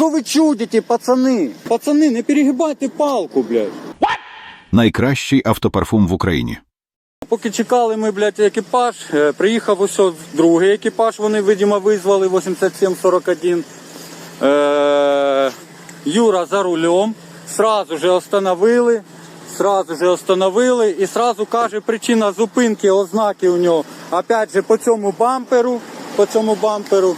Що ви чудите, пацани? Пацани, не перегибайте палку, блядь. Найкращий автопарфум в Україні. Поки чекали ми, блядь, екіпаж, е, приїхав ось от другий екіпаж, вони, видимо, визвали 8741. Е, Юра за рулем. Сразу же остановили. Сразу же остановили і сразу каже причина зупинки, ознаки у нього. Опять же по цьому бамперу, по цьому бамперу.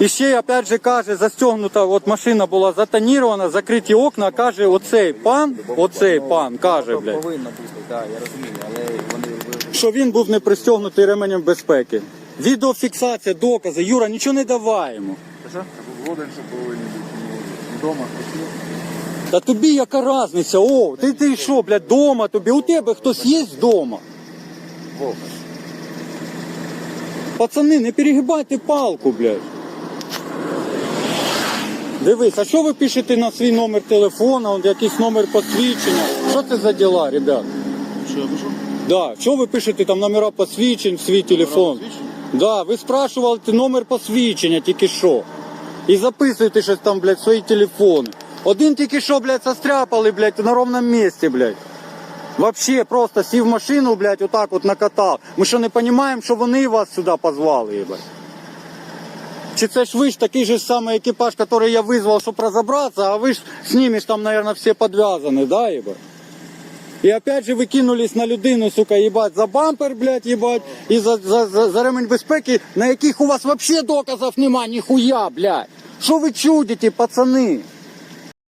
І ще опять же каже, застегнута, от машина була затонірована, закриті окна, каже, оцей пан, оцей пан, каже, блядь. Повинно бути, так, я розумію, але вони що він був не пристегнутий ременем безпеки. Відеофіксація, докази. Юра, нічого не даваємо. Що? Згоден, що повинні бути ну, вдома. Та тобі яка різниця? О, ти ти що, блядь, дома тобі? У тебе хтось є вдома? Пацани, не перегибайте палку, блядь. Дивись, а що ви пишете на свій номер телефона, он якийсь номер посвідчення? Що це за діла, ребят? Що я пишу? Да, що ви пишете там номера посвідчень в свій телефон? Да, ви спрашували номер посвідчення тільки що. І записуєте щось там, блядь, в свої телефони. Один тільки що, блядь, застряпали, блядь, на ровному місці, блядь. Вообще просто сів в машину, блядь, отак от накатав. Ми що не розуміємо, що вони вас сюди позвали, блядь? Чи це ж ви ж такий же самий екіпаж, який я визвав, щоб розібратися, а ви ж з ними ж там, мабуть, всі підв'язані, да, ебать? І опять же ви кинулись на людину, сука, їбать, за бампер, блядь, їбать, і за, за, за, за ремень безпеки, на яких у вас вообще доказів нема, ніхуя, блядь. Що ви чудите, пацани?